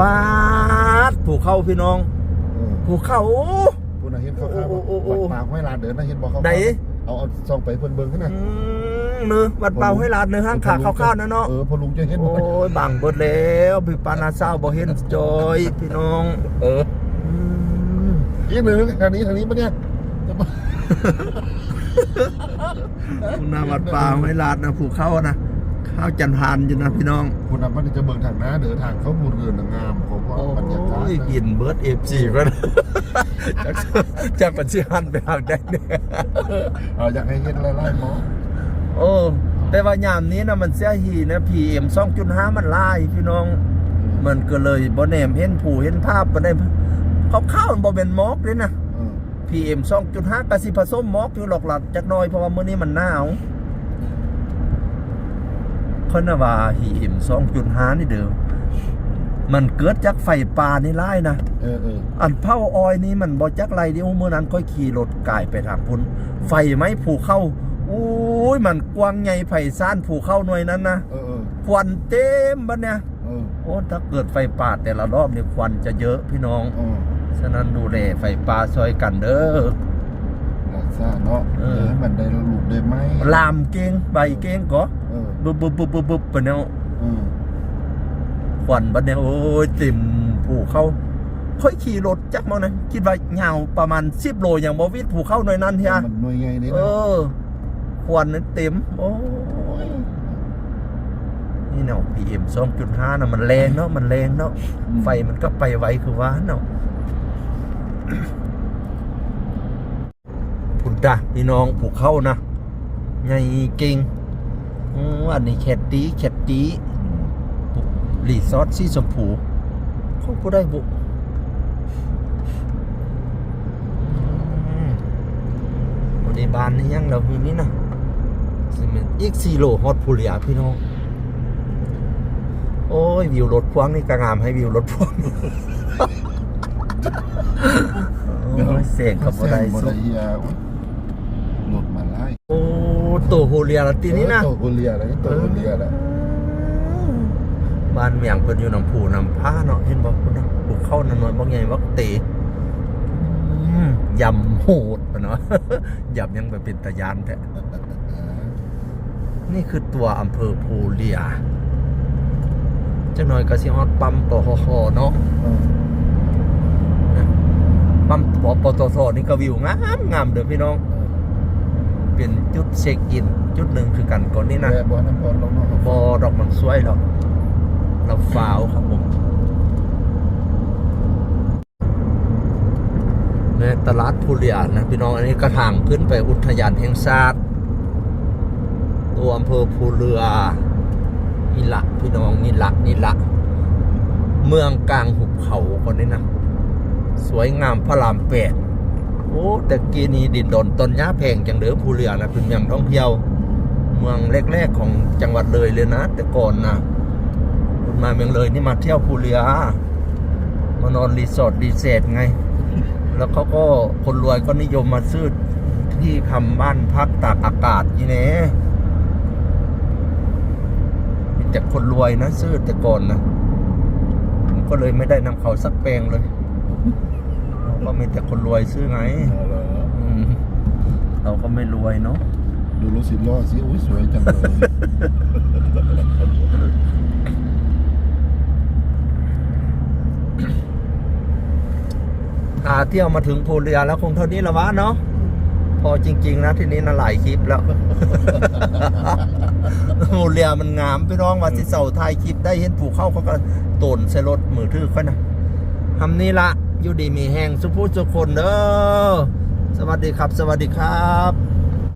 ปาดผูเข้าพี่น้องเออผูเข้าผู้น่ะเห็นเขาโอ้ข้าวโอ้โอ้โอ้วัดปากห้วยลานเดินน่ะเห็นบ่เขาไหนเอาเอาซองไปเพิ่นเบิ่งขึ้นน่ะอืมเนื้อวัดเป่าให้ลาดเนื้อห้างขาข้าวๆนะเนาะ เออพอลุงจะเห็นโอ้ยบังเบิดแล้วพี่ปานาเศร้าบ่เห็นจอยพี่น้อง เอออืมอีกหนึ่งทางนี้ทางนี้ปะเนี่ยจะมาหน้าวัดป่าให้ลาดนะผูเข้านะ ข้าวจันทานอยู่นะพี่น้องคุณนำมันจะเบิ่งทางหน้าเด้อทางเขาพูดเรือนน่ะงามผมว่าโอ้บรรยากาศยกินเบิร์ดเอฟซีก็นะจากจากปัจจุบันไปหางได้เนี่ยเอาอยากให้เห็นไล่ๆหมอโอ้แต่ว่ายามนี้นะมันเสียหีนะพีเอ็มสองจุดห้ามันไล่พี่น้อง มันก็เลยบ่แนมเห็นผู้เห็นภาพบ่ได้เขาเข้ามันบ่เป็นหมอกเลยนะเออ PM 2.5กะสิผสมหมอกอยู่หรอกหลัดจักหน่อยเพราะว่ามื้อนี้มันหนาว คนน่ะว่า PM 2.5นี่เด้อมันเกิดจากไฟป่านี่ไล่นะเออเอออันเผาออยนี่มันบ่จักไรเดียวมื้อนั้นค่อยขี่รถกายไปทางพุ่นไฟไหม้ภูเข้าโอ้ยมันกว้างใหญ่ไพศาลภูเข้าหน่วยนั้นนะเออเออควันเต็มบัดเนี่ยเออโอ้ถ้าเกิดไฟป่าแต่ละรอบนี่ควันจะเยอะพี่น้องเออฉะนั้นดูแลไฟป่าซอยกันเด้อรักษาเนาะเอเอ ออให้มันได้ลูกได้ไหมลามเก่งใบเก่งก็เออบึบบึบบึบบึบบึบปะเนี่ยเออควันบัดเนี่ยโอ้ยติ่มผูเข้าค่อยขี่รถจักมั้งนะคิดว่ายาวประมาณ10โลอย่างบ่วิดผูเข้าหน่อยนั้นเฮียมันหน่วยไงนี่เอนะอควันนั้นเต็มโอ้ยนี่เนาะ PM 2.5น่ะมันแรงเนาะมันแรงเนาะไฟมันก็ไปไวคือว่าเนาะพุ่น จ้ะพี่น้องผูเข้านะใหญ่เก่งอืมอันนี้แคดดีแคดดีรีสอร์ทสีชมพูเขาก็ได้บุอืมวันนี้บานนี่ยังเราคืนนี้นะสิมันอีกสี่โลฮอตพูเลียพี่น้อง โอ้ย วิวรถพ่วงนี่กระงามให้วิวรถพ่วงโอ้ยเสียงกับบ่ได้บ่สุได้ ตัวโฮเลียละตีนี้นะเออโตกุเลียแล้วโตกุเลียแล้วบ้านเมียงเพิ่นอยู่น้ำผูน้ำผ้าเนาะเห็นบ่พุ่นน่ะผูเข้าน้อยๆบ่ใหญ่บ่เตะอืมยำโหดปะเนาะ ยำยังไปเป็นตะยานแท้นี่คือตัวอำเภอโพเลียจักหน่อยก็สิฮอดปั๊มปหหเนาะเออปั๊มปปตทนี่ก็วิวงามงามเด้อพี่น้อง เป็นจุดเช็คอิน จุดหนึ่งคือกันก่อนนี่นะแม่บ่น้ำบ่ลงเนาะบอดอกมันสวยหรอกเราฟาวครับผมในตลาดพูเรียนะพี่น้องอันนี้กระถางขึ้นไปอุทยานแห่งชาติตัวอำเภอภูเรือนี่ละพี่น้องนี่ละนี่ละ เมืองกลางหุบเขาคนนี้นะ สวยงามพระรามแปด โอ้แต่กี้นี้ดินดนต้นย้าแพงจังเด้อภูเรือนะเป็นเมืองท่องเที่ยว เมืองแรกๆของจังหวัดเลยเลยนะ แต่ก่อนนะคุณมาเมืองเลยนี่มาเที่ยวภูเรือมานอนรีสอร์ทรีเซตไง แล้วเขาก็คนรวยก็นิยมมาซื้อที่ทำบ้านพักตากอากาศยี่เน่มีแต่คนรวยนะซื้อแต่ก่อนนะผมก็เลยไม่ได้นำเขาสักแปลงเลย ก็มีแต่คนรวยซื้อไงเอาเหรออืมเราก็ไม่รวยเนาะดูรถสิบล้อสิอุ้ยสวยจังเลยอ่าเที่ยวมาถึงภูเรือแล้วคงเท่านี้ละวะเนาะพอจริง ๆ นะทีนี้นะหลายคลิปแล้วภูเรือมันงามพี่น้องว่าที่เสาไทยคลิปได้เห็นผูเข้าเขาก็โตนใส่รถมือถือค่อยนะทำนี้ละ อยู่ดีมีแห่งสุภูสุคนเด้อสวัสดีครับ สวัสดีครับ